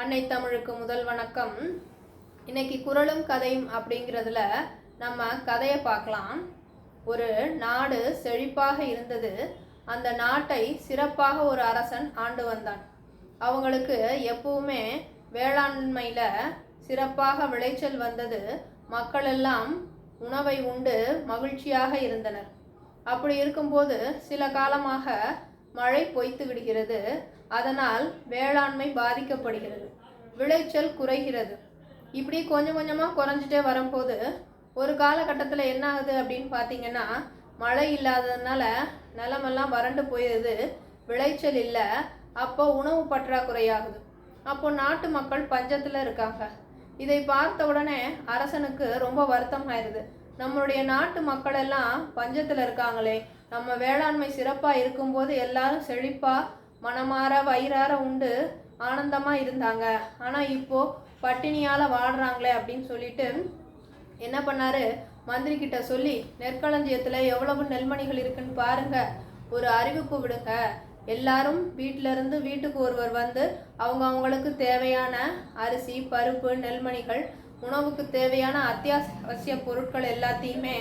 அன்னை தமிழுக்கு முதல் வணக்கம். இன்னைக்கு குரலும் கதையும் அப்படிங்கிறதுல நம்ம கதையை பார்க்கலாம். ஒரு நாடு செழிப்பாக இருந்தது. அந்த நாட்டை சிறப்பாக ஒரு அரசன் ஆண்டு வந்தான். அவங்களுக்கு எப்பவுமே வேளாண்மையில் சிறப்பாக விளைச்சல் வந்தது. மக்கள் எல்லாம் உணவை உண்டு மகிழ்ச்சியாக இருந்தனர். அப்படி இருக்கும்போது சில காலமாக மழை பொய்த்து விடுகிறது. அதனால் வேளாண்மை பாதிக்கப்படுகிறது. விளைச்சல் குறைகிறது. இப்படி கொஞ்சம் கொஞ்சமாக குறைஞ்சிட்டே வரும்போது ஒரு காலகட்டத்தில் என்ன ஆகுது அப்படின்னு பார்த்தீங்கன்னா மழை இல்லாததுனால நிலமெல்லாம் வறண்டு போயிடுது விளைச்சல் இல்லை அப்போ உணவு பற்றாக்குறையாகுது. அப்போ நாட்டு மக்கள் பஞ்சத்தில் இருக்காங்க. இதை பார்த்த உடனே அரசனுக்கு ரொம்ப வருத்தம் ஆயிடுது நம்மளுடைய நாட்டு மக்கள் எல்லாம் பஞ்சத்தில் இருக்காங்களே நம்ம வேளாண்மை சிறப்பாக இருக்கும்போது எல்லாரும் செழிப்பாக மனமாற வயிறார உண்டு. ஆனந்தமாக இருந்தாங்க. ஆனால் இப்போ பட்டினியால் வாடுறாங்களே அப்படின்னு சொல்லிட்டு என்ன பண்ணாரு? மந்திரி கிட்ட சொல்லி நெற்களஞ்சியத்தில் எவ்வளவு நெல்மணிகள் இருக்குன்னு பாருங்க. ஒரு அறிவிப்பு விடுங்க எல்லாரும் வீட்டில இருந்து வீட்டுக்கு ஒருவர் வந்து அவங்க அவங்களுக்கு தேவையான அரிசி பருப்பு நெல்மணிகள் உணவுக்கு தேவையான அத்தியாவசிய பொருட்கள் எல்லாத்தையுமே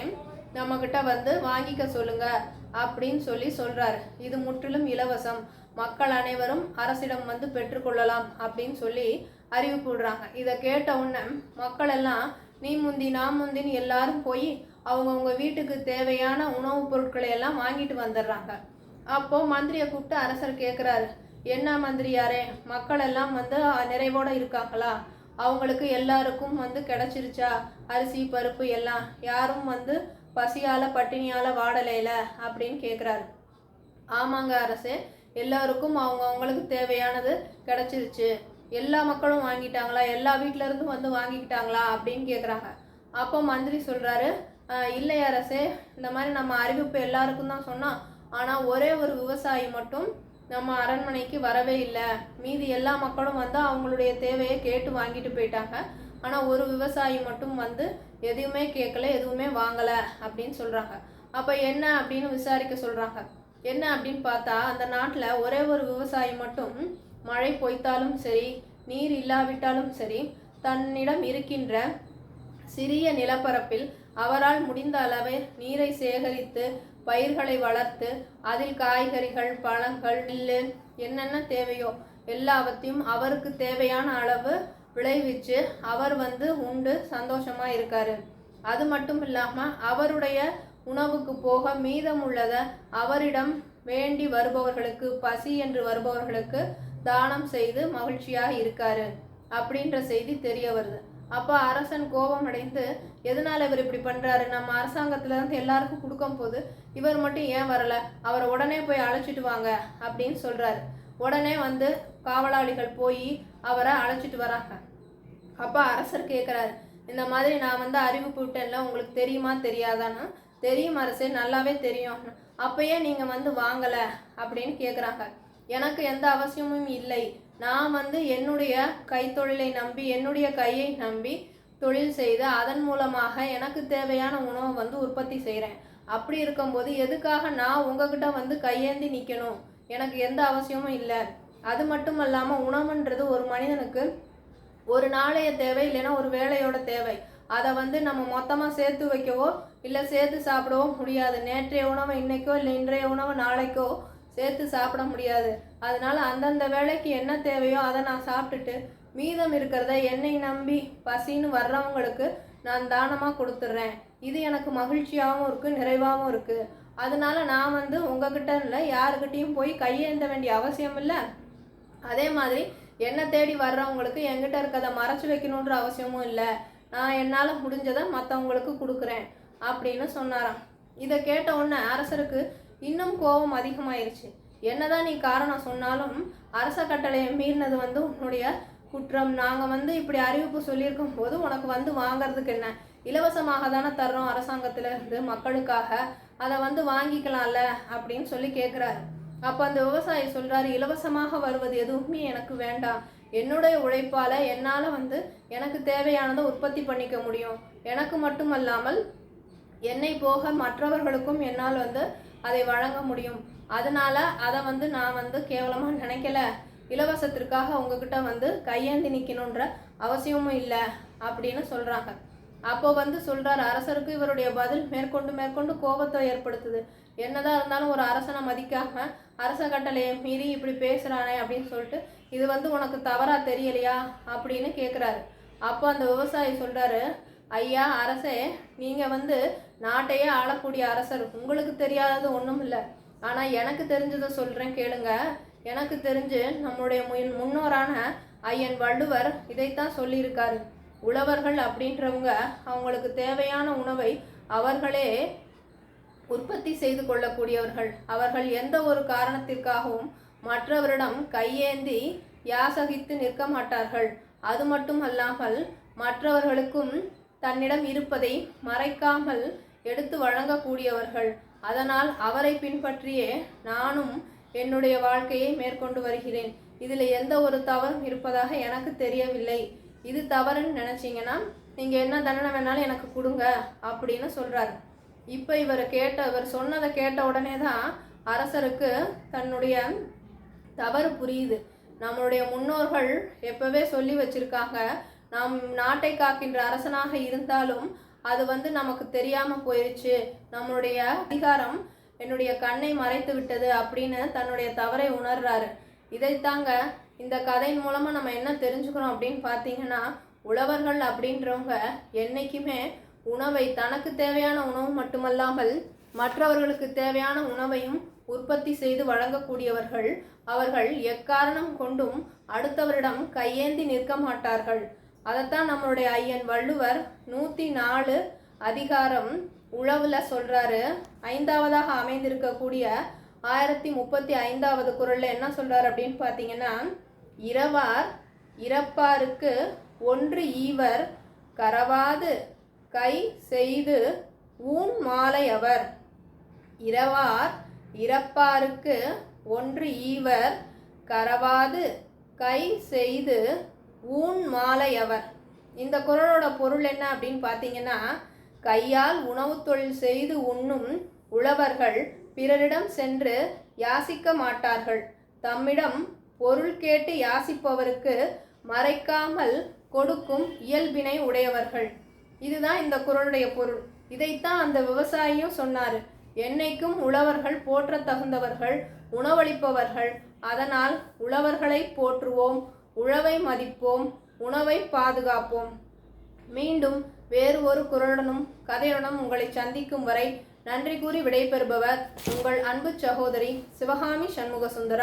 நம்மக்கிட்ட வந்து வாங்கிக்க சொல்லுங்க. அப்படின்னு சொல்லி சொல்றாரு. இது முற்றிலும் இலவசம். மக்கள் அனைவரும் அரசிடம் வந்து பெற்றுக்கொள்ளலாம் அப்படின்னு சொல்லி அறிவிப்பு விடுறாங்க இதை கேட்ட உடனே மக்கள் எல்லாம் நீ முந்தி நான் முந்தின்னு எல்லாரும் போய் அவங்கவுங்க வீட்டுக்கு தேவையான உணவுப் பொருட்களை எல்லாம் வாங்கிட்டு வந்துடுறாங்க. அப்போ மந்திரியை கூப்பிட்டு அரசர் கேட்குறாரு என்ன மந்திரியாரே மக்கள் எல்லாம் வந்து நிறைவோட இருக்காங்களா? அவங்களுக்கு எல்லாருக்கும் வந்து கிடைச்சிருச்சா? அரிசி பருப்பு எல்லாம்? யாரும் வந்து பசியால் பட்டினியால் வாடலைல? அப்படின்னு கேட்குறாரு ஆமாங்க அரசே எல்லாருக்கும் அவங்க அவங்களுக்கு தேவையானது கிடைச்சிருச்சு. எல்லா மக்களும் வாங்கிட்டாங்களா? எல்லா வீட்ல வந்து வாங்கிக்கிட்டாங்களா? அப்படின்னு கேட்குறாங்க அப்போ மந்திரி சொல்றாரு இல்லை அரசே இந்த மாதிரி நம்ம அறிவிப்பு எல்லாருக்கும் தான் சொன்னோம் ஆனால் ஒரே ஒரு விவசாயி மட்டும் நம்ம அரண்மனைக்கு வரவே இல்லை. மீதி எல்லா மக்களும் வந்து அவங்களுடைய தேவையை கேட்டு வாங்கிட்டு போயிட்டாங்க. ஆனால் ஒரு விவசாயி மட்டும் வந்து எதுவுமே கேட்கல எதுவுமே வாங்கலை அப்படின்னு சொல்கிறாங்க அப்போ என்ன அப்படின்னு விசாரிக்க சொல்கிறாங்க என்ன அப்படின்னு பார்த்தா அந்த நாட்டில் ஒரே ஒரு விவசாயி மட்டும் மழை பொய்த்தாலும் சரி நீர் இல்லாவிட்டாலும் சரி தன்னிடம் இருக்கின்ற சிறிய நிலப்பரப்பில் அவரால் முடிந்த அளவு நீரை சேகரித்து பயிர்களை வளர்த்து அதில் காய்கறிகள் பழங்கள் நெல் என்னென்ன தேவையோ எல்லாவற்றையும் அவருக்கு தேவையான அளவு விளைவிச்சு அவர் வந்து உண்டு சந்தோஷமாக இருக்காரு. அது மட்டும் இல்லாமல் அவருடைய உணவுக்கு போக மீதம் உள்ளதை அவரிடம் வேண்டி வருபவர்களுக்கு பசி என்று வருபவர்களுக்கு தானம் செய்து மகிழ்ச்சியாக இருக்காரு அப்படின்ற செய்தி தெரிய வருது. அப்போ அரசன் கோபம் அடைந்து எதனால இவர் இப்படி பண்றாரு? நம்ம அரசாங்கத்துல இருந்து எல்லாருக்கும் கொடுக்கும் போது இவர் மட்டும் ஏன் வரல? அவரை உடனே போய் அழைச்சிட்டு வாங்க அப்படின்னு சொல்றாரு. உடனே வந்து காவலாளிகள் போய் அவரை அழைச்சிட்டு வராங்க. அப்போ அரசர் கேட்குறாரு இந்த மாதிரி நான் வந்து அறிவிப்பு விட்டேன்ல உங்களுக்கு தெரியுமா? தெரியாதான்னு? தெரியும் அரசே நல்லாவே தெரியும். அப்பயே நீங்கள் வந்து வாங்கலை அப்படின்னு கேட்குறாங்க எனக்கு எந்த அவசியமும் இல்லை. நான் வந்து என்னுடைய கைத்தொழிலை நம்பி என்னுடைய கையை நம்பி தொழில் செய்து அதன் மூலமாக எனக்கு தேவையான உணவை வந்து உற்பத்தி செய்கிறேன் அப்படி இருக்கும்போது எதுக்காக நான் உங்ககிட்ட வந்து கையேந்தி நிற்கணும் எனக்கு எந்த அவசியமும் இல்லை. அது மட்டும் இல்லாமல் உணவுன்றது ஒரு மனிதனுக்கு ஒரு நாளைய தேவை இல்லைன்னா ஒரு வேலையோட தேவை. அதை வந்து நம்ம மொத்தமாக சேர்த்து வைக்கவோ இல்லை சேர்த்து சாப்பிடவோ முடியாது. நேற்றைய உணவை இன்றைக்கோ இல்லை இன்றைய உணவு நாளைக்கோ சேர்த்து சாப்பிட முடியாது. அதனால் அந்தந்த வேலைக்கு என்ன தேவையோ அதை நான் சாப்பிட்டுட்டு மீதம் இருக்கிறத என்னை நம்பி பசின்னு வர்றவங்களுக்கு நான் தானமாக கொடுத்துட்றேன். இது எனக்கு மகிழ்ச்சியாகவும் இருக்குது நிறைவாகவும் இருக்குது அதனால நான் வந்து உங்ககிட்ட இல்லை யாருக்கிட்டேயும் போய் கையேந்த வேண்டிய அவசியம் இல்லை. அதே மாதிரி என்னை தேடி வர்றவங்களுக்கு என்கிட்ட இருக்கிறத மறைச்சி வைக்கணுன்ற அவசியமும் இல்லை. என்னால் முடிஞ்சதை மற்றவங்களுக்கு கொடுக்குறேன் அப்படின்னு சொன்னாராம். இதை கேட்ட உடனே அரசருக்கு இன்னும் கோபம் அதிகமாயிருச்சு. என்னதான் நீ காரணம் சொன்னாலும் அரச கட்டளையை மீறினது வந்து உன்னுடைய குற்றம். நாங்கள் வந்து இப்படி அறிவிப்பு சொல்லியிருக்கும் போது உனக்கு வந்து வாங்குறதுக்கு என்ன? இலவசமாக தானே தர்றோம் அரசாங்கத்திலிருந்து மக்களுக்காக. அதை வந்து வாங்கிக்கலாம்ல அப்படின்னு சொல்லி கேட்குறாரு அப்போ அந்த விவசாயி சொல்றாரு இலவசமாக வருவது எதுவுமே எனக்கு வேண்டாம். என்னுடைய உழைப்பால என்னால் வந்து எனக்கு தேவையானதை உற்பத்தி பண்ணிக்க முடியும். எனக்கு மட்டுமல்லாமல் என்னை போக மற்றவர்களுக்கும் என்னால் வந்து அதை வழங்க முடியும். அதனால அதை வந்து நான் வந்து கேவலமாக நினைக்கல. இலவசத்திற்காக உங்ககிட்ட வந்து கையேந்தி நிற்கணுன்ற அவசியமும் இல்லை அப்படின்னு சொல்கிறாங்க அப்போ வந்து சொல்கிறார் அரசருக்கு இவருடைய பதில் மேற்கொண்டு மேற்கொண்டு கோபத்தை ஏற்படுத்துது. என்னதான் இருந்தாலும் ஒரு அரசனை மதிக்காம அரச கட்டளையை மீறி இப்படி பேசுகிறானே அப்படின்னு சொல்லிட்டு இது வந்து உனக்கு தவறாக தெரியலையா? அப்படின்னு கேட்குறாரு அப்போ அந்த விவசாயி சொல்கிறாரு ஐயா அரசே நீங்கள் வந்து நாட்டையே ஆளக்கூடிய அரசர். உங்களுக்கு தெரியாதது ஒன்றும் இல்லை. ஆனால் எனக்கு தெரிஞ்சதை சொல்கிறேன் கேளுங்க. எனக்கு தெரிஞ்சு நம்முடைய முன் முன்னோரான ஐயன் வள்ளுவர் இதைத்தான் சொல்லியிருக்காரு. உழவர்கள் அப்படின்றவங்க அவங்களுக்கு தேவையான உணவை அவர்களே உற்பத்தி செய்து கொள்ளக்கூடியவர்கள். அவர்கள் எந்த ஒரு காரணத்திற்காகவும் மற்றவரிடம் கையேந்தி யாசகித்து நிற்க மாட்டார்கள். அது மட்டும் அல்லாமல் மற்றவர்களுக்கும் தன்னிடம் இருப்பதை மறைக்காமல் எடுத்து வழங்கக்கூடியவர்கள். அதனால் அவரை பின்பற்றியே நானும் என்னுடைய வாழ்க்கையை மேற்கொண்டு வருகிறேன். இதில் எந்த ஒரு தவறும் இருப்பதாக எனக்கு தெரியவில்லை. இது தவறுன்னு நினச்சிங்கன்னா நீங்கள் என்ன தண்டனை வேணாலும் எனக்கு கொடுங்க அப்படின்னு சொல்கிறாரு இப்போ இவர் கேட்ட இவர் சொன்னதை கேட்ட உடனே தான் அரசருக்கு தன்னுடைய தவறு புரியுது. நம்மளுடைய முன்னோர்கள் எப்பவே சொல்லி வச்சிருக்காங்க நாம் நாட்டை காக்கின்ற அரசனாக இருந்தாலும் அது வந்து நமக்கு தெரியாமல் போயிடுச்சு நம்மளுடைய அதிகாரம் என்னுடைய கண்ணை மறைத்து விட்டது அப்படின்னு தன்னுடைய தவறை உணர்றாரு. இதைத்தாங்க இந்த கதையின் மூலமாக நம்ம என்ன தெரிஞ்சுக்கிறோம் அப்படின்னு பார்த்தீங்கன்னா உழவர்கள் அப்படின்றவங்க என்னைக்குமே உணவை தனக்கு தேவையான உணவு மட்டுமல்லாமல் மற்றவர்களுக்கு தேவையான உணவையும் உற்பத்தி செய்து வழங்கக்கூடியவர்கள் அவர்கள் எக்காரணம் கொண்டும் அடுத்தவரிடம் கையேந்தி நிற்க மாட்டார்கள். அதைத்தான் நம்மளுடைய ஐயன் வள்ளுவர் நூற்றி நாலு அதிகாரம் உழவுல சொல்றாரு. ஐந்தாவதாக அமைந்திருக்கக்கூடிய ஆயிரத்தி முப்பத்தி ஐந்தாவது குரல்ல என்ன சொல்றாரு அப்படின்னு பார்த்தீங்கன்னா இரவார் இறப்பாருக்கு ஒன்று ஈவர் கரவாது கை செய்து ஊன் மாலை அவர். இரவார் இறப்பாருக்கு ஒன்று ஈவர். கரவாது கை செய்து ஊன் மாலையவர் இந்த குரலோட பொருள் என்ன அப்படின்னு பார்த்தீங்கன்னா கையால் உணவுத் தொழில் செய்து உண்ணும் உழவர்கள் பிறரிடம் சென்று யாசிக்க மாட்டார்கள். தம்மிடம் பொருள் கேட்டு யாசிப்பவருக்கு மறைக்காமல் கொடுக்கும் இயல்பினை உடையவர்கள். இதுதான் இந்த குரலுடைய பொருள். இதைத்தான் அந்த விவசாயியும் சொன்னார். என்னைக்கும் உழவர்கள் போற்ற தகுந்தவர்கள் உணவளிப்பவர்கள். அதனால் உழவர்களை போற்றுவோம் உழவை மதிப்போம் உணவை பாதுகாப்போம். மீண்டும் வேறு ஒரு குரலுடனும் கதையுடனும் உங்களை சந்திக்கும் வரை நன்றி கூறி விடைபெறுபவர் உங்கள் அன்பு சகோதரி சிவகாமி சண்முக சுந்தரம்